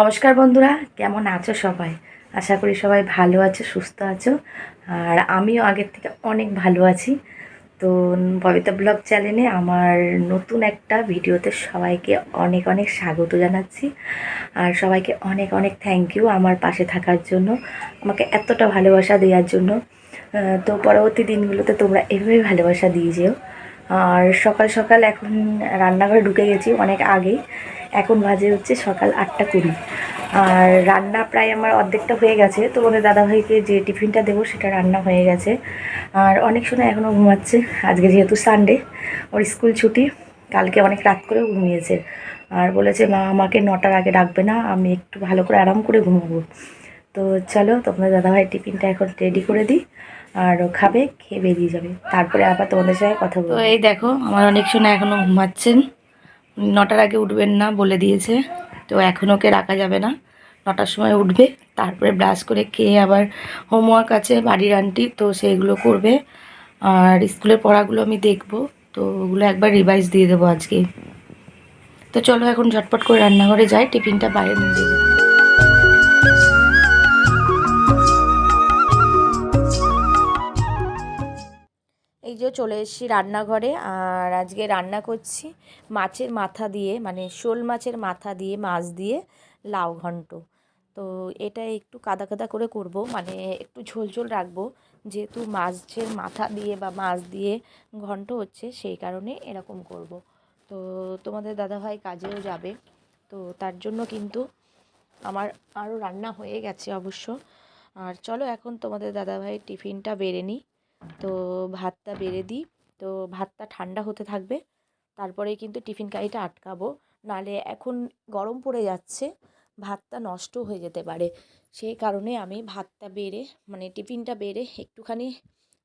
নমস্কার বন্ধুরা, কেমন আছো সবাই? আশা করি সবাই ভালো আছো, সুস্থ আছো। আর আমিও আগের থেকে অনেক ভালো আছি। তো ববিতা ব্লগ চ্যানেলে আমার নতুন একটা ভিডিওতে সবাইকে অনেক অনেক স্বাগত জানাচ্ছি। আর সবাইকে অনেক অনেক থ্যাংক ইউ আমার পাশে থাকার জন্য, আমাকে এতটা ভালোবাসা দেওয়ার জন্য। তো পরবর্তী দিনগুলোতে তোমরা এভাবেই ভালোবাসা দিয়ে যেও। আর সকাল সকাল এখন রান্নাঘরে ঢুকে গেছি অনেক আগেই। এখন বাজে হচ্ছে সকাল আটটা কুড়ি। আর রান্না প্রায় আমার অর্ধেকটা হয়ে গেছে। তো ওদের দাদাভাইকে যে টিফিনটা দেবো সেটা রান্না হয়ে গেছে। আর অনেক সময় এখনও ঘুমাচ্ছে। আজকে যেহেতু সানডে ওর স্কুল ছুটি। কালকে অনেক রাত করেও ঘুমিয়েছে। আর বলেছে, মা, আমাকে নটার আগে ডাকবে না। আমি একটু ভালো করে আরাম করে ঘুমাবো। তো চলো, তোমাদের দাদাভাই টিফিনটা এখন রেডি করে দিই। আর খাবে, খেয়ে বেরিয়ে যাবে। তারপরে আবার তোমাদের সঙ্গে কথা বলব। এই দেখো, আমার অনেক সময় এখনও ঘুমাচ্ছেন। নটার আগে উঠবেন না বলে দিয়েছে। তো এখন ওকে রাখা যাবে না। নটার সময় উঠবে, তারপরে ব্রাশ করে খেয়ে আবার হোমওয়ার্ক আছে বাড়ির আন্টি, তো সেইগুলো করবে। আর স্কুলের পড়াগুলো আমি দেখব, তো ওগুলো একবার রিভাইজ দিয়ে দেবো আজকে। তো চলো এখন ঝটপট করে রান্নাঘরে যাই, টিফিনটা বাইরে নিয়ে দিয়ে এই যে চলে এসেছি রান্নাঘরে, আর আজকে রান্না করছি মাছের মাথা দিয়ে মানে শোল মাছের মাথা দিয়ে, মাছ দিয়ে লাউ ঘন্ট। তো এটা একটু কাদা কাদা করে করব মানে একটু ঝোল ঝোল রাখব। যেহেতু মাছের মাথা দিয়ে বা মাছ দিয়ে ঘন্ট হচ্ছে, সেই কারণে এরকম করব। তো তোমাদের দাদাভাই কাজেও যাবে, তো তার জন্য কিন্তু আমার আরও রান্না হয়ে গেছে অবশ্য। আর চলো এখন তোমাদের দাদাভাই টিফিনটা বেড়ে নিই। তো ভাতটা বেড়ে দিই। তো ভাতটা ঠান্ডা হতে থাকবে। তারপরে কিন্তু টিফিন কারিটা আটকাবো। নালে এখন গরম পড়ে যাচ্ছে, ভাতটা নষ্ট হয়ে যেতে পারে। সেই কারণে আমি ভাতটা বেড়ে মানে টিফিনটা বেড়ে একটুখানি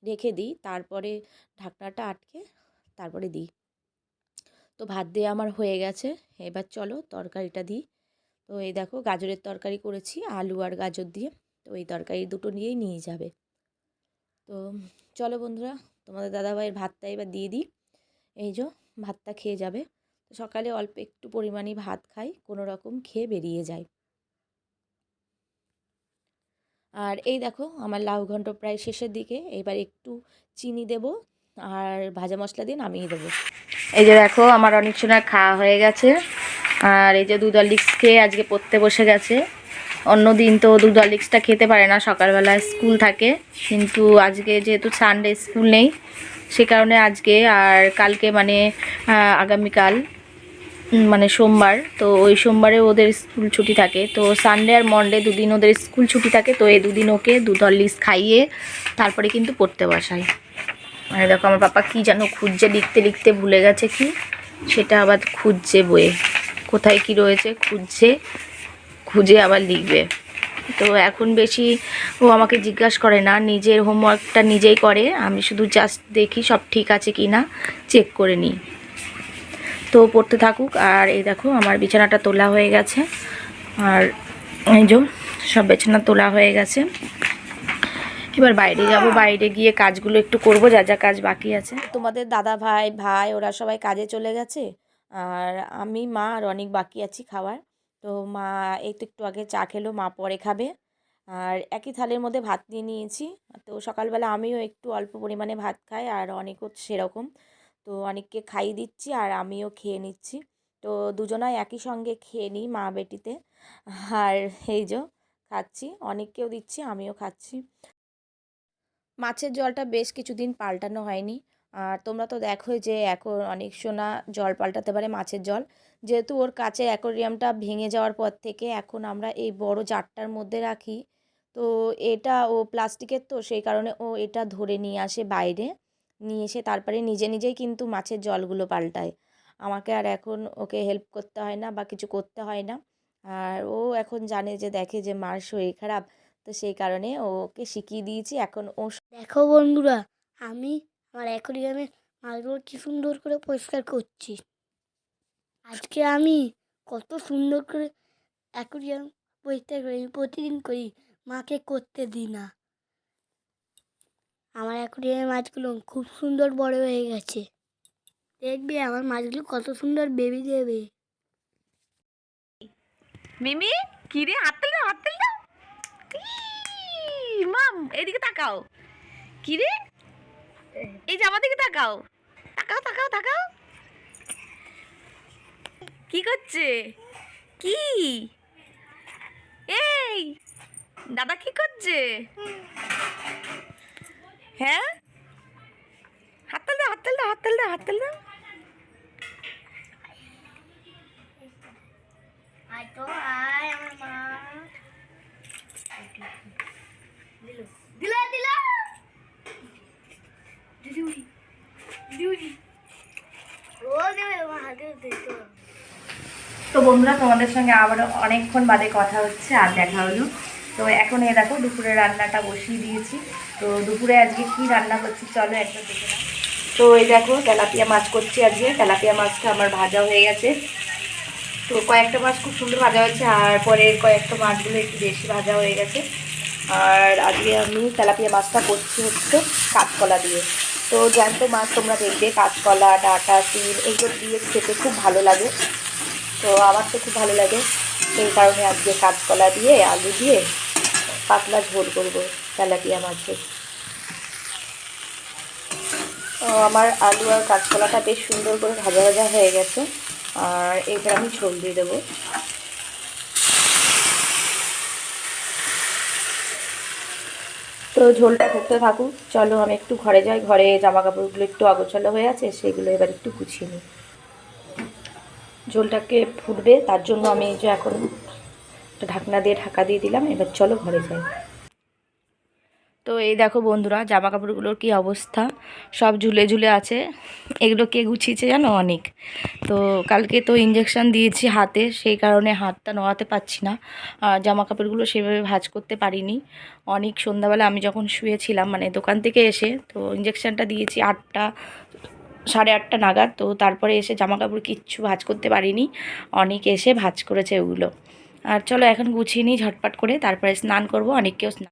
রেখে দিই। তারপরে ঢাকনাটা আটকে তারপরে দিই। তো ভাত দিয়ে আমার হয়ে গেছে। এবার চলো তরকারিটা দিই। তো এই দেখো গাজরের তরকারি করেছি, আলু আর গাজর দিয়ে। তো এই তরকারি দুটো নিয়েই নিয়ে যাবে। তো চলো বন্ধুরা, তোমাদের দাদাভাইয়ের ভাতটা এবার দিয়ে দিই। এই যে ভাতটা খেয়ে যাবে। তো সকালে অল্প একটু পরিমাণে ভাত খাই, কোনো রকম খেয়ে বেরিয়ে যায় আর এই দেখো, আমার লাউ ঘন্ট প্রায় শেষের দিকে। এবার একটু চিনি দেব আর ভাজা মশলা দিয়ে নামিয়ে দেবো। এই যে দেখো, আমার অনেক সময় খাওয়া হয়ে গেছে। আর এই যে দুধ হরলিক্স খেয়ে আজকে পড়তে বসে গেছে। অন্য দিন তো দুধ হরলিক্সটা খেতে পারে না, সকালবেলা স্কুল থাকে। কিন্তু আজকে যেহেতু সানডে স্কুল নেই, সে কারণে আজকে আর কালকে মানে আগামীকাল মানে সোমবার, তো ওই সোমবারে ওদের স্কুল ছুটি থাকে। তো সানডে আর মন্ডে দুদিন ওদের স্কুল ছুটি থাকে, তো এই দুদিন ওকে দুধ হরলিক্স খাইয়ে তারপরে কিন্তু পড়তে বসাই। মানে দেখো আমার পাপা কি যেন খুঁজছে, লিখতে লিখতে ভুলে গেছে কি? সেটা আবার খুঁজছে বইয়ে। কোথায় কি রয়েছে, খুঁজছে। খুঁজে আবার লিখবে। তো এখন বেশি ও আমাকে জিজ্ঞাসা করে না, নিজের হোমওয়ার্কটা নিজেই করে। আমি শুধু জাস্ট দেখি সব ঠিক আছে কি না চেক করে নিই। তো পড়তে থাকুক, আর এই দেখো আমার বিছানাটা তোলা হয়ে গেছে। আর এই যে সব বিছানা তোলা হয়ে গেছে। এবার বাইরে যাব, বাইরে গিয়ে কাজগুলো একটু করব, যা যা কাজ বাকি আছে। তোমাদের দাদা ভাই ভাই, ওরা সবাই কাজে চলে গেছে। আর আমি, মা, আর অনেক বাকি আছি খাওয়ার। তো মা, এই তো একটু আগে চা খেলো, মা পরে খাবে। আর একই থালের মধ্যে ভাত নিয়ে নিয়েছি। তো সকালবেলা আমিও একটু অল্প পরিমাণে ভাত খাই, আর অনেকও সেরকম। তো অনেককে খাইয়ে দিচ্ছি, আর আমিও খেয়ে নিচ্ছি। তো দুজনাই একই সঙ্গে খেয়ে নিই মা বেটিতে। আর এই যে খাচ্ছি, অনেককেও দিচ্ছি, আমিও খাচ্ছি। মাছের জলটা বেশ কিছুদিন পাল্টানো হয়নি। আর তোমরা তো দেখোই যে এখন অনেক সোনা জল পাল্টাতে পারে মাছের জল। যেহেতু ওর কাছে অ্যাকোরিয়ামটা ভেঙে যাওয়ার পর থেকে এখন আমরা এই বড় জারটার মধ্যে রাখি। তো এটা ও প্লাস্টিকের তো, সেই কারণে ও এটা ধরে নিয়ে আসে বাইরে। নিয়ে এসে তারপরে নিজে নিজেই কিন্তু মাছের জলগুলো পাল্টায়। আমাকে আর এখন ওকে হেল্প করতে হয় না বা কিছু করতে হয় না। আর ও এখন জানে যে, দেখে যে মার শরীর খারাপ। তো সেই কারণে ওকে শিখিয়ে দিয়েছি। এখন ও দেখো বন্ধুরা, আমি আমার অ্যাকোরিয়ামে মাছগুলো কি সুন্দর করে পরিষ্কার করছি। আজকে আমি কত সুন্দর করে অ্যাকোরিয়াম পরিষ্কার করি প্রতিদিন করি, মাকে করতে দিই না। আমার অ্যাকোরিয়ামের মাছগুলো খুব সুন্দর বড় হয়ে গেছে। দেখবি আমার মাছগুলো কত সুন্দর বেবি দেবে। মিমি, কি রে হাত দাও হাত দাও। মাম এদিকে তাকাও। কি রে এই যে আমার তাকাও। তাকাও তাকাও তাকাও। কি করছে? কি? এই, দাদা কি করছে? হ্যাঁ? হাততাল দাও, হাত তেল দাও, হাত তেল দাও, হাত তেল দাও। আয় তো আয় আমার মা দিলা দিলা দিদি দিদি ও দেবে আমার হাতে দিতে তো বন্ধুরা, তোমাদের সঙ্গে আবারও অনেকক্ষণ বাদে কথা হচ্ছে আর দেখা হলো। তো এখন এই দেখো, দুপুরে রান্নাটা বসিয়ে দিয়েছি। তো দুপুরে আজকে কি রান্না করছি চলো একবার দেখে তো এই দেখো, তেলাপিয়া মাছ করছি আজকে। তেলাপিয়া মাছটা আমার ভাজা হয়ে গেছে। তো কয়েকটা মাছ খুব সুন্দর ভাজা হয়েছে, আর পরে কয়েকটা মাছগুলো একটু বেশি ভাজা হয়ে গেছে। আর আজকে আমি তেলাপিয়া মাছটা করছি হচ্ছে কাঁচকলা দিয়ে। তো জ্যান্ত মাছ তোমরা দেখবে, কাঁচকলা, ডাটা, তিল, এগুলো দিয়ে খেতে খুব ভালো লাগে। তো আমার তো খুব ভালো লাগে। সেই কারণে আজকে কাঁচকলা দিয়ে, আলু দিয়ে পাতলা ঝোল করব তেলাপিয়া মাছের। আমার আলু আর কাঁচকলাটা বেশ সুন্দর করে ভাজা ভাজা হয়ে গেছে। আর এবার আমি ঝোল দিয়ে দেবো। তো ঝোলটা করতে থাকুক চলো আমি একটু ঘরে যাই। ঘরে জামা কাপড়গুলো একটু অগোছালো হয়ে আছে, সেগুলো এবার একটু গুছিয়ে নিই। ঝোলটাকে ফুটবে, তার জন্য আমি যে এখন ঢাকনা দিয়ে ঢাকা দিয়ে দিলাম, এবার চলো ঘরে যাই। তো এই দেখো বন্ধুরা জামা কাপড়গুলোর কি অবস্থা? সব ঝুলে ঝুলে আছে। এগুলো কে গুছিয়েছে জানো? অনেক। তো কালকে তো ইঞ্জেকশান দিয়েছি হাতে, সেই কারণে হাতটা নড়াতে পারছি না। আর জামা কাপড়গুলো সেভাবে ভাঁজ করতে পারিনি। অনেক সন্ধ্যাবেলা আমি যখন শুয়েছিলাম মানে দোকান থেকে এসে, তো ইঞ্জেকশানটা দিয়েছি আটটা সাড়ে আটটা নাগাদ, তো তারপরে এসে জামা কাপড় কিচ্ছু ভাজ করতে পারিনি। অনেক এসে ভাজ করেছে ওগুলো। আর চলো এখন গুছিয়ে নিই ঝটপট করে, তারপরে স্নান করব, অনেককেও স্নান